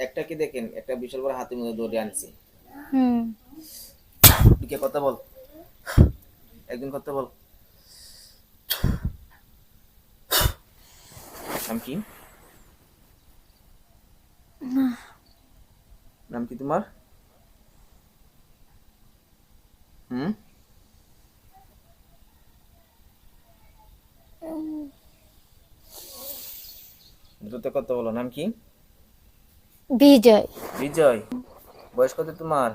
একটাকে দেখেন? একটা বিশাল বড় হাতের মধ্যে দৌড়ে আনছি। হুম। কে কথা বল? একদিন কথা বল। নাম কি? নাম কি তোমার? হুম? দ্রুত কথা বলো। নাম কি? বিজয়। বিজয় বয়স কত তোমার?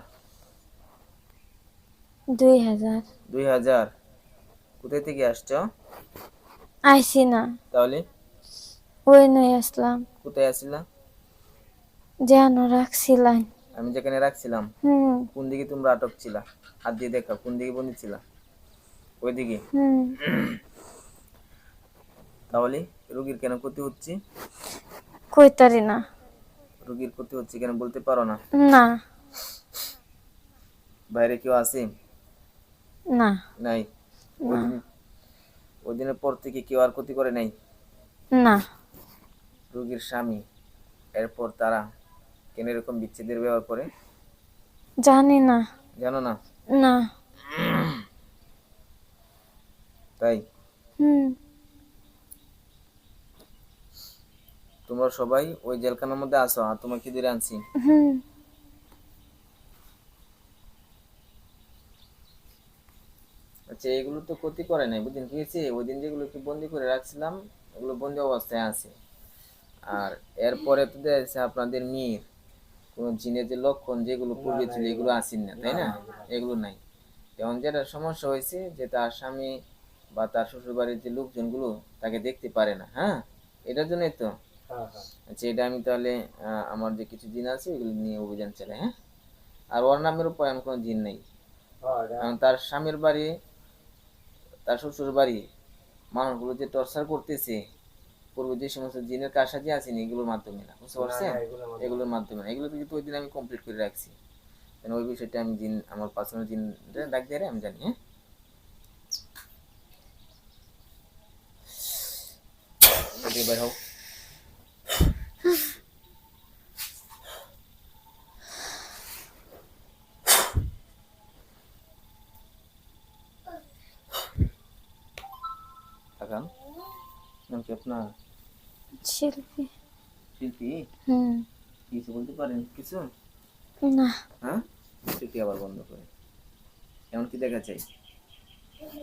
দুই হাজার। দুই হাজার। কোথায় থেকে আসছো? আইসি না। তাহলে? ওই নয় আসলাম। কোথায় আসিলা? যেন রাখছিলাম। আমি যেখানে রাখছিলাম? হুম। কোন দিকে তোমরা আটক ছিলা? হাত দিয়ে দেখা কোন দিকে বন্দি ছিলা? ওই দিকে? হুম। তাহলে রোগীর কেন ক্ষতি হচ্ছে? কইতারি না। রোগীর ক্ষতি হচ্ছে কেন বলতে পারো না? না। বাইরে কেউ আছে? না। নাই? ওই দিনের পর থেকে কেউ আর ক্ষতি করে নাই? না। রোগীর স্বামী এরপর তারা কেন এরকম বিচ্ছেদের ব্যবহার করে? জানি না। জানো না? না। তাই? হুম। তোমরা সবাই ওই জেলখানার মধ্যে আসো আর তোমাকে ধরে আনছি। আচ্ছা এগুলো তো ক্ষতি করে নাই বুঝলেন কি হয়েছে? ওই দিন যেগুলোকে বন্দি করে রাখছিলাম ওগুলো বন্দি অবস্থায় আছে। আর এরপরে তো দেখা যাচ্ছে আপনাদের মেয়ের কোন জিনের যে লক্ষণ যেগুলো পূর্বে ছিল এগুলো আসেন না তাই না? এগুলো নাই। যেমন যেটা সমস্যা হয়েছে যে তার স্বামী বা তার শ্বশুর বাড়ির যে লোকজনগুলো তাকে দেখতে পারে না হ্যাঁ? এটার জন্যই তো। আচ্ছা এটা আমি তাহলে আমার যে কিছু জিন আছে এগুলো নিয়ে অভিযান চালাই হ্যাঁ? আর ওর নামের উপর এমন কোনো জিন নেই। কারণ তার স্বামীর বাড়ি তার শ্বশুর বাড়ি মানুষগুলো যে টর্চার করতেছে পূর্বে যে সমস্ত জিনের কাছাকাছি আছেন এগুলোর মাধ্যমে না বুঝতে পারছেন? এগুলোর মাধ্যমে। না। এগুলো কিন্তু ওই দিন আমি কমপ্লিট করে রাখছি। কারণ ওই বিষয়টা আমি জিন আমার পার্সোনাল জিন ডাক দিয়ে আমি জানি হ্যাঁ? এদিকে বের কি আপনার শিল্পী। শিল্পী? হুম। কিছু বলতে পারেন? কিছু? না। হ্যাঁ? শিল্পী আবার বন্ধ করে। এমন কি দেখা চাই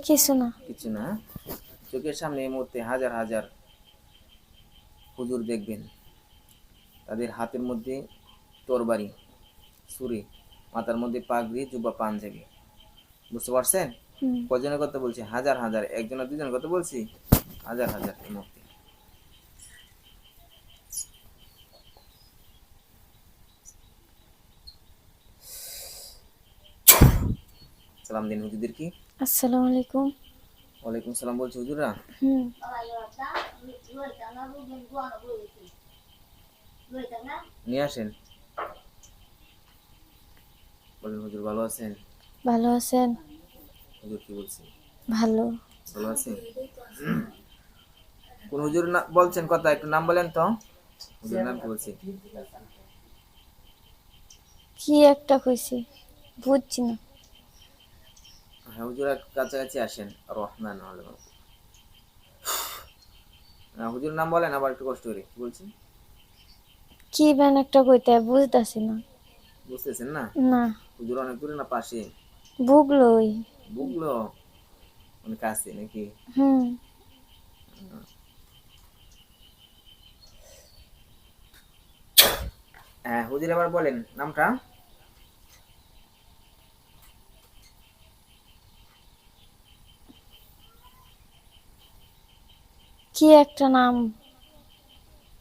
কিছু না। কিছু না? চোখের সামনে এই মুহূর্তে হাজার হাজার হুজুর দেখবেন। তাদের হাতের মধ্যে তরবারি ছুরি মাথার মধ্যে পাগড়ি জুব্বা পাঞ্জাবি। বুঝতে পারছেন? কজনের কথা বলছি? হাজার হাজার। একজনের দুজনের কথা বলছি? হাজার হাজার এই মুহূর্তে সালাম দিন হুজুরদের কি? আসসালামু আলাইকুম। ওয়ালাইকুম সালাম বলছি হুজুরা হুম। নিয়ে আসেন। বলেন হুজুর ভালো আছেন? ভালো আছেন? হুজুর কি বলছি ভালো। ভালো আছেন? কোন হুজুর না বলছেন কথা একটু নাম বলেন তো। হুজুর নাম কি বলছি? কি একটা কইছি বুঝছি না। হ্যাঁ হুজুর কাছাকাছি আসেন রহমান হলে হ্যাঁ, হুজুর নাম বলেন আবার একটু কষ্ট করে কি বলছেন? কি বেন একটা কইতে বুঝতাছি না। বুঝতেছেন না? না। হুজুর অনেক দূরে না পাশে? বুগলই। বুকলো অনেক কাছে নাকি? হুম। হ্যাঁ হুজুর আবার বলেন নামটা? কি একটা নাম?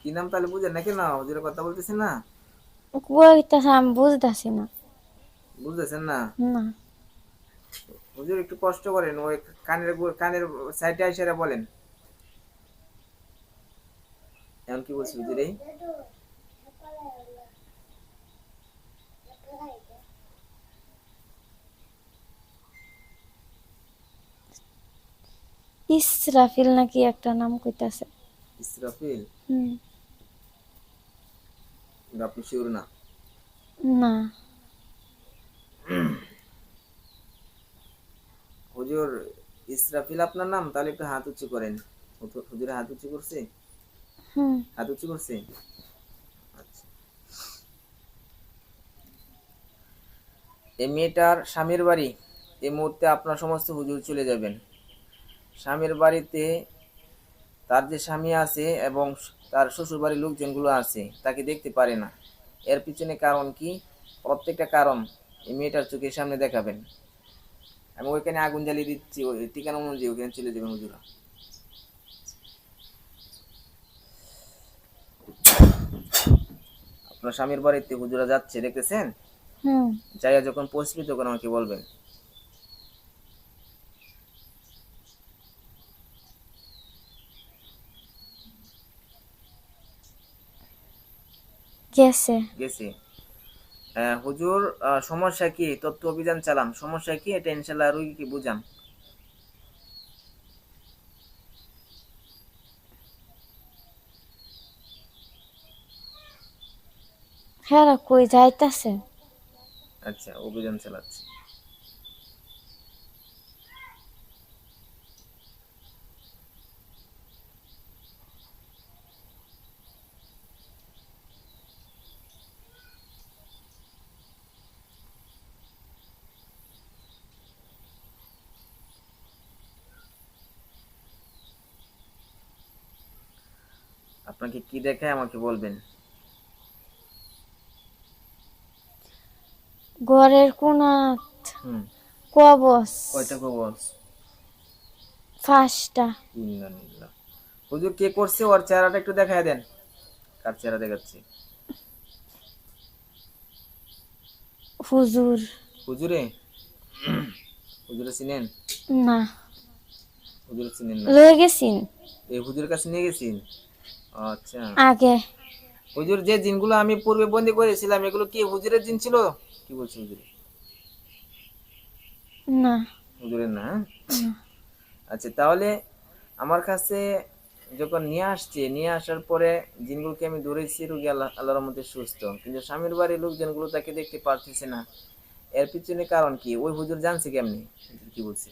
কি নাম তাহলে বুঝেন নাকি? না হুজুরের কথা বলতেছেন না। কইতাছে আমি বুঝতাছি না। বুঝতেছেন না? না। হুজুর একটু কষ্ট করেন ওই কানের কানের সাইডে আইসারা বলেন। এমন কি বলছি হুজুর এই? ইসরাফিল নাকি একটা নাম কইতাছে। ইসরাফিল হুম। আপনি শিওর না? না। হুজুর ইসরাফিল আপনার নাম? তাহলে একটু হাত উঁচু করেন। হুজুর- হাত উঁচু করছে? হুম। হাত উঁচু করছে? আচ্ছা। এই মেয়েটার স্বামীর বাড়ি এই মুহূর্তে আপনার সমস্ত হুজুর চলে যাবেন। স্বামীর বাড়িতে তার যে স্বামী আছে এবং তার শ্বশুর বাড়ির লোকজনগুলো আছে তাকে দেখতে পারে না। এর পিছনে কারণ কি? প্রত্যেকটা কারণ এই মেয়েটার চোখের সামনে দেখাবেন। আমি ওইখানে আগুন জ্বালিয়ে দিচ্ছি ওই ঠিকানা অনুযায়ী ওইখানে চলে যাবেন হুজুরা। আপনার স্বামীর বাড়িতে হুজুরা যাচ্ছে দেখতেছেন? যাইয়া যখন পৌঁছবি তখন আমাকে বলবেন। গেছে। গেছে। হুজুর সমস্যা কি? তথ্য অভিযান চালান সমস্যা কি? এটা ইনশাল্লাহ রুগীকে বুঝান হ্যাঁ কই যাইতাছে? আচ্ছা অভিযান চালাচ্ছি। আপনাকে কি দেখায় আমাকে বলবেন? ঘরের কোনাত হুম। কবস কয়টা খবর ফাঁসটা ইন্নালিল্লাহ। হুজুর কে করছে? ওর চেহারাটা একটু দেখায় দেন। কার চেহারা দেখাচ্ছি? হুজুর। হুজুরে? হুজুরে চিনেন? না। হুজুরে চিনেন না। লয়ে গেছিন? এই হুজুরের কাছে নিয়ে গেছেন? আচ্ছা। আগে। হুজুর যে জিনগুলো আমি পূর্বে বন্দি করেছিলাম এগুলো কি হুজুরের জিন ছিল? কি বলছে হুজুরে? না। হুজুরের না? আচ্ছা তাহলে আমার কাছে যখন নিয়ে আসছে নিয়ে আসার পরে জিনগুলোকে আমি ধরেছি রুগী আল্লাহ আল্লাহর মধ্যে সুস্থ। কিন্তু স্বামীর বাড়ির লোকজনগুলো তাকে দেখতে পারতেছে না। এর পিছনে কারণ কি? ওই হুজুর জানছে কেমনি? কি বলছে?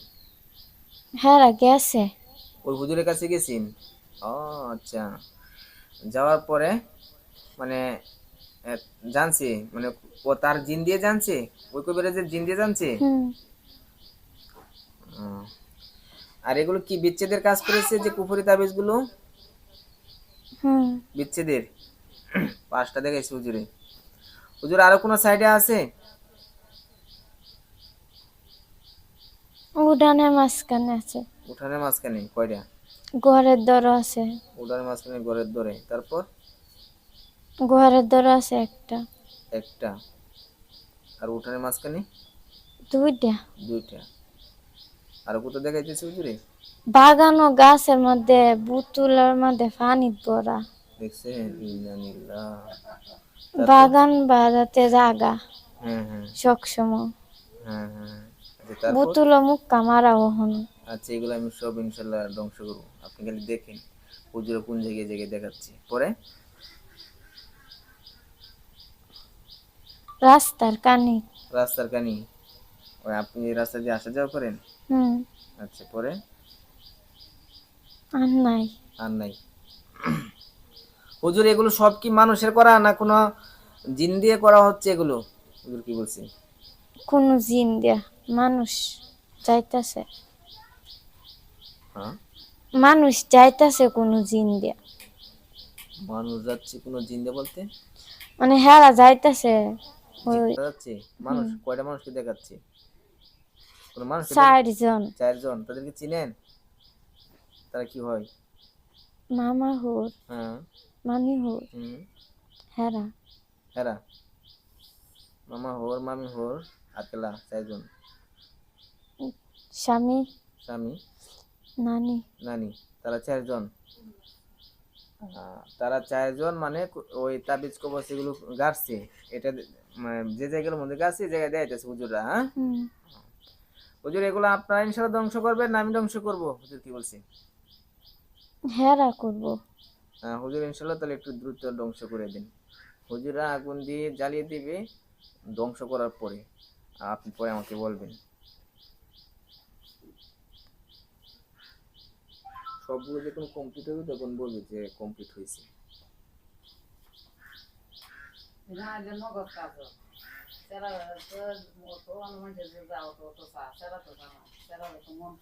হ্যাঁ গেছে ওই হুজুরের কাছে গেছেন? ও আচ্ছা। যাওয়ার পরে মানে জানছে মানে ও তার জিন দিয়ে জানছে? ওই কবিরাজের জিন দিয়ে জানছে? আর এগুলো কি বিচ্ছেদের কাজ করেছে যে কুফুরি তাবিজগুলো হুম। বিচ্ছেদের? পাঁচটা দেখাইছে হুজুরে। হুজুর আরও কোনো সাইডে আছে? উডানের মাঝখানে আছে। উঠানের মাঝখানে কয়টা? ঘরের দর আছে। উঠানের মাঝখানে ঘরের দরে তারপর? ঘরের দর আছে একটা। একটা। আর উঠানের মাঝখানে? দুইটা। দুইটা। আর কোথাও দেখাইতেছে হুজুরে? বাগান ও গাছের মধ্যে বুতুলের মধ্যে পানি ভরা। দেখছেন? ইন্নালিল্লাহ বাগান বাড়াতে জাগা। হ্যাঁ হ্যাঁ। সবসময়। হ্যাঁ হ্যাঁ। আচ্ছা বুতুল মুখ কামারা ওহন। আচ্ছা এগুলো আমি সব ইনশাল্লাহ ধ্বংস করব। আপনি খালি দেখেন হুজুরে কোন জায়গায় জায়গায় দেখাচ্ছে। পরে? রাস্তার কানি। রাস্তার কানি? ওই আপনি রাস্তা দিয়ে আসা যাওয়া করেন? হুম। আচ্ছা পরে? আর নাই। আর নাই। হুজুর এগুলো সব কি মানুষের করা না কোনো জিন দিয়ে করা হচ্ছে এগুলো? হুজুর কি বলছে? কোনো জিন দিয়া মানুষ যাইতাছে। হ্যাঁ মানুষ যাইতাছে কোনো জিন দিয়া মানুষ যাচ্ছে কোনো জিন দিয়ে বলতে? মানে হেরা যাইতাছে জিন যাচ্ছে? মানুষ কয়টা মানুষকে দেখাচ্ছে? কোনো মানুষ চারজন। চারজন। তাদেরকে চিনেন? তারা কি হয়? মামা হুর। হ্যাঁ। মামি হুম। হেরা। হেরা। মামা হোর মামি হোর আকেলা চারজন। স্বামী। স্বামী। নানি। নানি তারা চারজন। তারা চারজন মানে ওই তাবিজ কবচ এগুলো গাড়ছে। এটা যে জায়গার মধ্যে গাছছে এই জায়গায় দেখাইতেছে হুজুররা হ্যাঁ? হুজুর এগুলো আপনারা ইনশাল্লাহ ধ্বংস করবেন না আমি ধ্বংস করব। হুজুর কি বলছে হেরা করব। আহ, হুজুর ইনশাল্লাহ তাহলে একটু দ্রুত ধ্বংস করে দিন। হুজুরা আগুন দিয়ে জ্বালিয়ে দিবে ধ্বংস করার পরে আপনি পরে আমাকে বলবেন। সবগুলো যখন কমপ্লিট হবে তখন বলবে যে কমপ্লিট হয়েছে। মন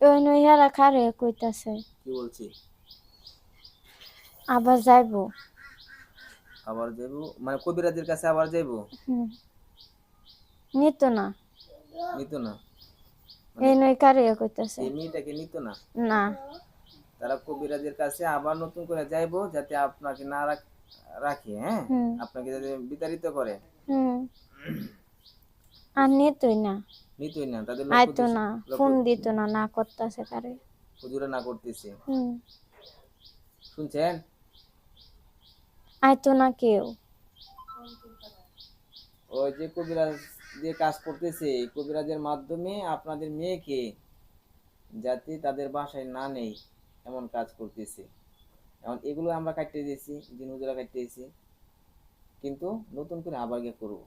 ওই নইহারা খারে কইতাছে? কি বলছি? আবার যাইবো। আবার যাইব? মানে কবিরাজের কাছে আবার যাইব? হুম। নিত না। নিত না? এই নই কারে কইতাছে এই মেয়েটাকে নিত না? না। তারা কবিরাজের কাছে আবার নতুন করে যাইবো যাতে আপনাকে না রাখে হ্যাঁ? আপনাকে যাতে বিতাড়িত করে। হুম। আর নিতই না। নিতই না তাদের আইতো না ফোন দিত না না করতাছে কারে। হুজুরা না করতেছে। হুম। শুনছেন? আইতো না কেউ। ওই যে কবিরাজ দিয়ে কাজ করতেছে কবিরাজের মাধ্যমে আপনাদের মেয়েকে যাতে তাদের বাসায় না নেই, এমন কাজ করতেছে। এখন এগুলো আমরা কাটতে দিয়েছি দিন হুজুরা কাটতে দিয়েছি। কিন্তু নতুন করে আবার গিয়ে করব।